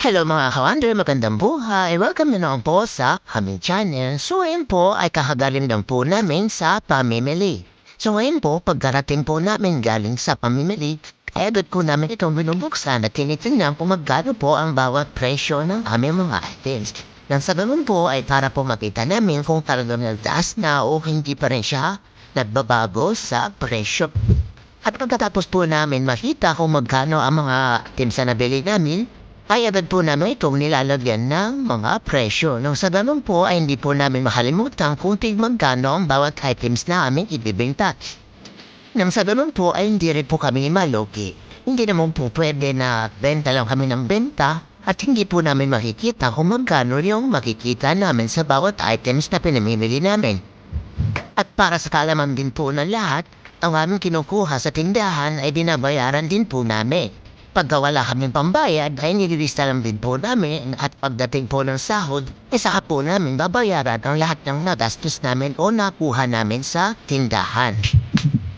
Hello mga ka-wonder, magandang buhay. Welcome na naman po sa aming channel. So ngayon po ay kakagaling lang po namin sa pamimili. So ngayon po, pagdarating po namin galing sa pamimili, ay agad po namin itong binubuksan at tinitingnan kung magkano po ang bawat presyo ng aming mga items. Nang sa ganun po ay para po makita namin kung talagang nagtaas na o hindi pa rin siya nagbabago sa presyo. At pagkatapos po namin makita kung magkano ang mga items na nabili namin, ay agad po namin itong nilalagyan ng mga presyo. Nang sa ganun po ay hindi po namin makalimutan kung magkano ang bawat items na aming ibibenta. Nang sa ganun po ay hindi rin po kami malugi. Hindi naman po pwede na benta lang kami ng benta at hindi po namin makikita kung magkano yung makikita namin sa bawat items na pinamimili namin. At para sa kalaman din po ng lahat, ang aming kinukuha sa tindahan ay binabayaran din po namin. Pagka wala kaming pambayad ay nililista lang din po namin at pagdating po ng sahod, ay saka po namin babayaran ang lahat ng nagastos namin o nakuha namin sa tindahan.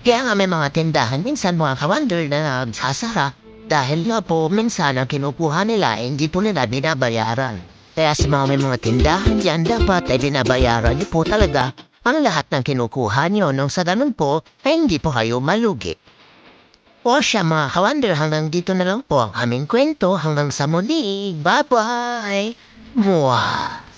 Kaya nga may mga tindahan minsan mga kawander na nagsasara dahil nga po minsan ang kinukuha nila ay hindi po nila binabayaran. Kaya sa mga may mga tindahan dyan dapat ay binabayaran niyo po talaga ang lahat ng kinukuha niyo nung sa ganun po ay hindi po kayo malugi. O siya mga kawander, hanggang dito na lang po ang aming kwento. Hanggang sa muli. Bye-bye! Mwah!